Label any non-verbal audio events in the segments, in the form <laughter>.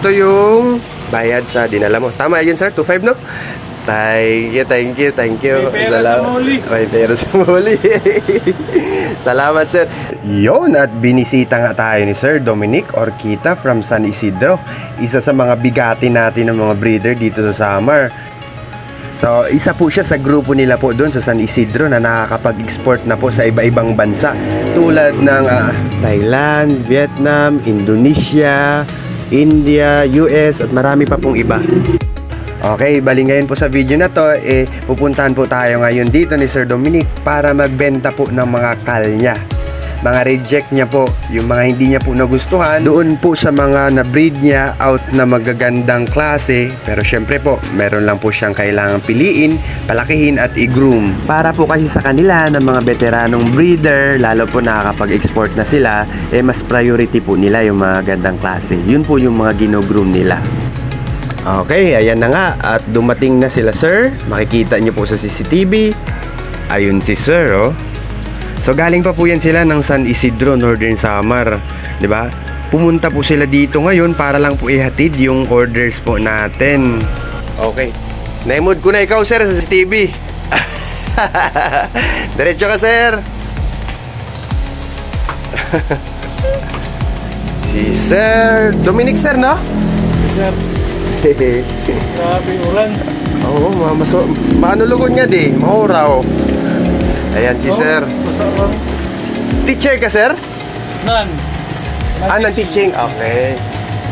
Ito yung bayad sa dinala mo. Tama yun, sir? 2.5, no? Thank you, thank you, thank you. May pera sa Salamat. muli. May pera sa muli. <laughs> Salamat, sir. Yon at binisita nga tayo ni Sir Dominic Orquita from San Isidro. Isa sa mga bigati natin ng mga breeder dito sa summer. So, isa po siya sa grupo nila po doon sa San Isidro na nakakapag-export na po sa iba-ibang bansa tulad ng ah, Thailand, Vietnam, Indonesia, India, US at marami pa pong iba. Okay, bali ngayon po sa video na to, eh, pupuntahan po tayo ngayon dito ni Sir Dominic para magbenta po ng mga kal niya. Mga reject niya po, yung mga hindi niya po nagustuhan, doon po sa mga na-breed niya out na magagandang klase. Pero syempre po, meron lang po siyang kailangang piliin, palakihin at i-groom. Para po kasi sa kanila ng mga veteranong breeder, lalo po nakakapag-export na sila, eh mas priority po nila yung mga gandang klase. Yun po yung mga gino-groom nila. Okay, ayan na nga at dumating na sila sir. Makikita niyo po sa CCTV. Ayun si sir oh. So galing pa po yan sila ng San Isidro, Northern Samar, 'di ba? Pumunta po sila dito ngayon para lang po ihatid yung orders po natin. Okay. Naimod ko na ikaw sir sa CCTV. <laughs> Diretso ka sir. <laughs> si Sir Dominic sir, no? Sir, <laughs> grabe ulan. Oo, oh, maso, paano lugod nga di? Mahuraw. Ayan si sir. Teacher ka, sir? Nan. Ah, ng teaching. Okay.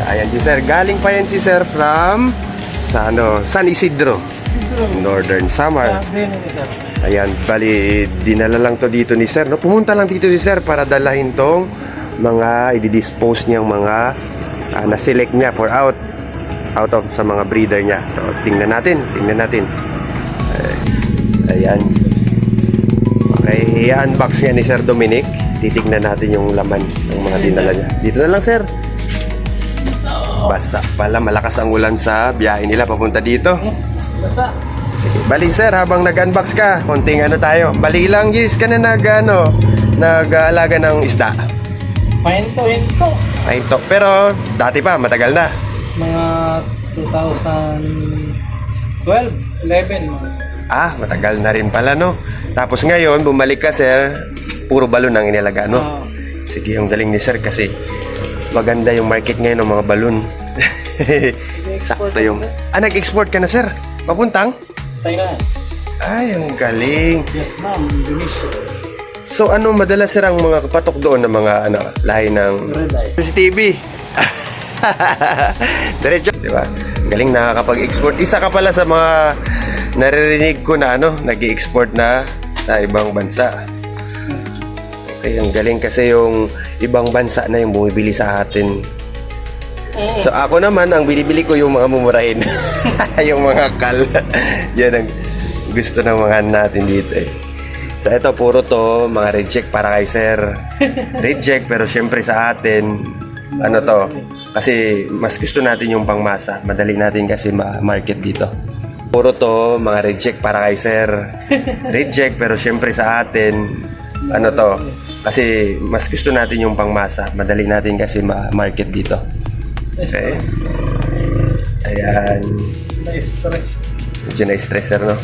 Ayan si sir. Galing pa yan si sir from sa ano, San Isidro, Northern ni sir. Ayan, bali, dinala lang to dito ni sir. No? Pumunta lang dito si sir para dalahin tong mga i-dispose niyang mga ah, na-select niya for out out of sa mga breeder niya. So, tingnan natin, tingnan natin. Eh, ayan. I-unbox nga ni Sir Dominic. Titignan natin yung laman ng mga dinala niya. Dito na lang, sir. Basa pala, malakas ang ulan sa biyahe nila papunta dito. Basta. Sige. Bali sir, habang nag-unbox ka, konting ano tayo. Bali ilang years ka na nag, ano, nag-aalaga ng isda. Pahinto, hinto. Ay, to. Pero dati pa, matagal na. Mga 2012, 11. mga. Ah, matagal na rin pala, no? Tapos ngayon, bumalik ka, sir. Puro balon ang inalaga, no? Ah, Sige, ang galing ni sir kasi maganda yung market ngayon ng mga balon. <laughs> Sakto yung... Ah, nag-export ka na, sir? Papuntang? Thailand, Ay, ang galing. Vietnam, Indonesia, So, ano madalas sir ang mga kapatok doon ng mga ano, lahi ng. CCTV. <laughs> Diretso, di ba? Galing nakakapag-export. Isa ka pala sa mga naririnig ko na ano, nag-export na sa ibang bansa. Okay, ang galing kasi yung ibang bansa na yung bumibili sa atin. Oo. So ako naman, ang binibili ko yung mga mumurahin. <laughs> yung mga kal. Yan ang gusto ng mga natin dito eh. So ito, puro to, mga reject para kay sir. <laughs> Reject, pero syempre sa atin, ano to, kasi mas gusto natin yung pangmasa. Madali natin kasi ma-market dito. Puro to, mga reject para kay sir. <laughs> Reject, pero syempre sa atin, ano to, kasi mas gusto natin yung pangmasa. Madali natin kasi ma-market dito. Okay. Ayan. Na-stress. Medyo na-stresser, no?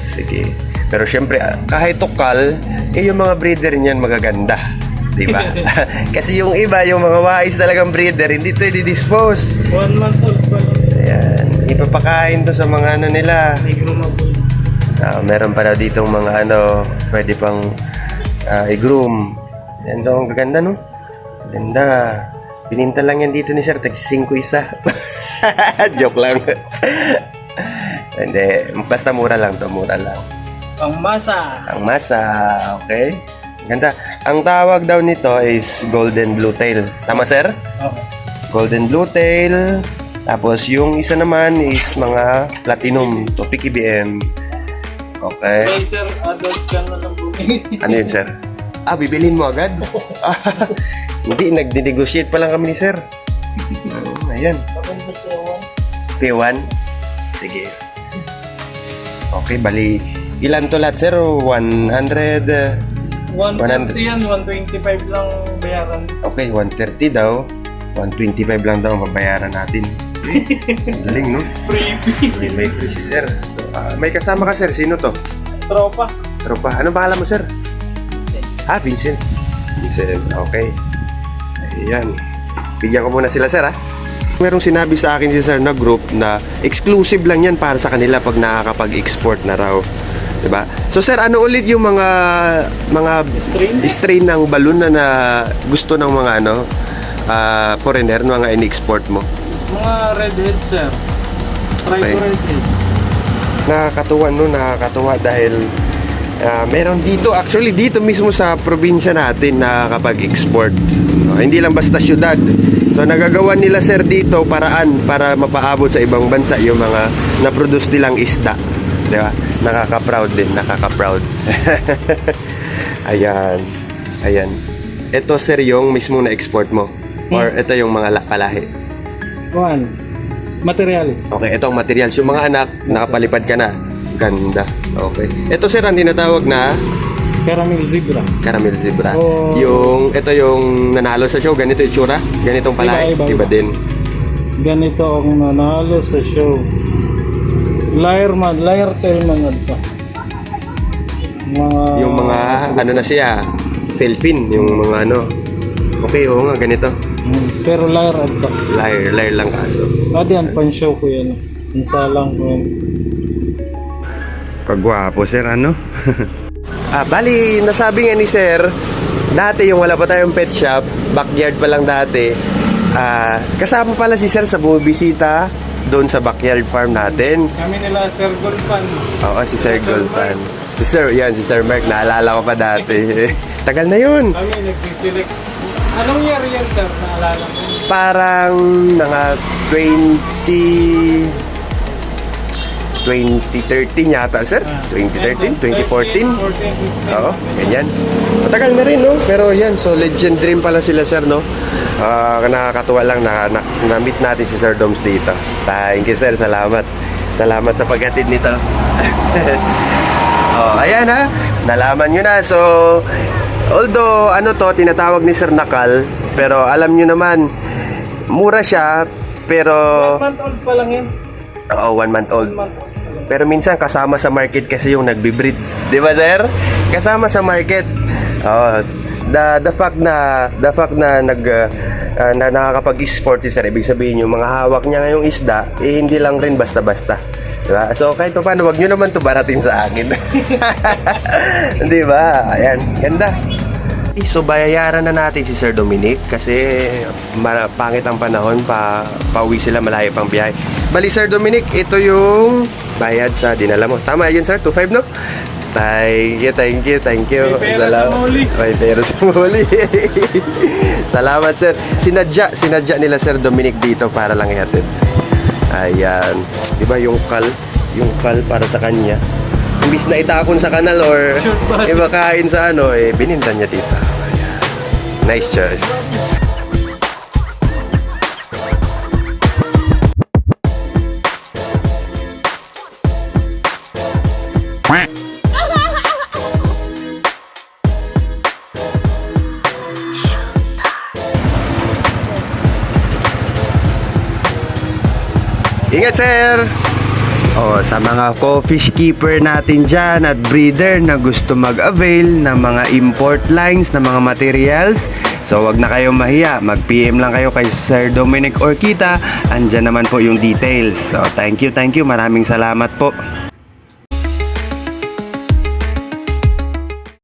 Sige. Pero syempre, ah, kahit tukal, eh yung mga breeder niyan magaganda. Di ba? <laughs> Kasi yung iba, yung mga wais talagang breeder, hindi to i-dispose. One month old pa lang. Ayan. Ipapakain to sa mga ano nila. Negro. Ah, meron pa daw ditong mga ano, pwede pang ah, i-groom. Yan daw, ang gaganda, no? Ganda. Pininta lang yan dito ni Sir, tag 5 isa. <laughs> Joke lang. <laughs> Hindi, basta mura lang to, mura lang. Ang masa. Ang masa, okay? Ganda. Ang tawag daw nito is golden blue tail. Tama, sir? Okay. Golden blue tail. Tapos yung isa naman is mga platinum, topic IBM. Okay. Laser adult ka na lang bumili. <laughs> Ano yun, sir? Ah, bibilin mo agad? Ah, <laughs> hindi, nagdi-negotiate pa lang kami ni sir. Ah, Ayan. Kapag gusto mo, P1? Sige. Okay, bali. Ilan to lahat, sir? 100? Uh, 130 yan, 125 lang bayaran. Okay, 130 daw. 125 lang daw ang babayaran natin. <laughs> Ang galing, no? Freebie. May, may free si sir. So, ah, may kasama ka, sir. Sino to? Tropa. Tropa. Ano pangalan mo, sir? Ah, Vincent. Vincent, okay. Ayan. Bigyan ko muna sila, sir, ha? Merong sinabi sa akin si sir na group na exclusive lang yan para sa kanila pag nakakapag-export na raw. 'Di ba? So sir, ano ulit yung mga mga Strain? strain ng balloon na, na gusto ng mga ano ah, foreigner, mga in-export mo? Mga redhead, sir. Try Okay. to redhead. Nakakatuwa no, nakakatuwa dahil ah, meron dito, actually dito mismo sa probinsya natin na kapag export. No, hindi lang basta syudad. So nagagawa nila sir dito paraan para mapaabot sa ibang bansa yung mga na-produce nilang isda. Di ba? Nakaka-proud din, nakaka-proud. <laughs> Ayan. Ayan. Ito sir yung mismo na export mo. Or ito yung mga la- palahi. One. Materialis. Okay, ito ang materials. Yung mga anak, nakapalipad ka na. Ganda. Okay. Ito sir, ang tinatawag na Caramel zebra. caramel zebra. Oh. Yung, ito yung nanalo sa show, ganito yung tsura. Ganitong pala. Iba, iba, Iba, iba. din. Ganito ang nanalo sa show. Liar man, liar tail man ito. Mga... Yung mga, ano na siya, selfin. Yung mga ano. Okay, oo nga, ganito. Hmm, Pero liar ito. Liar, liar lang kaso. Adi ang pan-show ko yan. Insalang ko yan. Pagwapo, sir, ano? <laughs> ah, bali, nasabi nga ni sir, dati yung wala pa tayong pet shop, backyard pa lang dati, ah, kasama pala si sir sa bumibisita doon sa backyard farm natin. Kami nila Sir Golfan. Oo, si Sir Golpan. Si Sir, yan, si Sir Mark, naalala ko pa dati. <laughs> Tagal na yun. Kami nagsiselect. Anong year yan, sir? Naalala ko. Parang mga 20... 2013 yata, sir. 2013, 2014. 14, 15. Oo, ganyan. Matagal na rin, no? Pero yan, so legend dream pala sila, sir, no? Ah, nakakatuwa lang na, na, na-meet natin si Sir Doms dito. Thank you, sir. Salamat. Salamat sa paghatid nito. <laughs> oh, ayan ha. Nalaman nyo na. So, although, ano to, tinatawag ni Sir Nakal, pero alam nyo naman, mura siya, pero, One month old pa lang yan. oo, one month old. One month old. Pero minsan kasama sa market kasi yung nagbi-breed. 'Di ba, sir? Kasama sa market. Oh, the the fact na the fact na nag uh, uh, na nakakapag-sport si sir, ibig sabihin yung mga hawak niya ngayong isda, eh hindi lang rin basta-basta. Diba? So kahit pa paano, wag nyo naman to baratin sa akin. <laughs> Di ba? Ayan, ganda. So bayayaran na natin si Sir Dominic kasi pangit ang panahon pa pauwi sila malayo pang biyahe. Bali Sir Dominic, ito yung bayad sa dinala mo. Tama yun sir, 2.5 no? Thank you, thank you, thank you. May pera sa Salamat. muli. May pera sa muli. <laughs> Salamat sir. Sinadya, sinadya nila Sir Dominic dito para lang ihatid. Ayan. Di ba yung kal, yung kal para sa kanya. Imbis na itapon sa kanal or Sure ba? iba kain sa ano, eh, binindan niya dito. Ayan. Nice choice. Ingat, sir! Oh, sa mga co-fish keeper natin dyan at breeder na gusto mag-avail ng mga import lines ng mga materials, so wag na kayong mahiya. Mag-PM lang kayo kay Sir Dominic Orquita. Andyan naman po yung details. So, thank you, thank you. Maraming salamat po.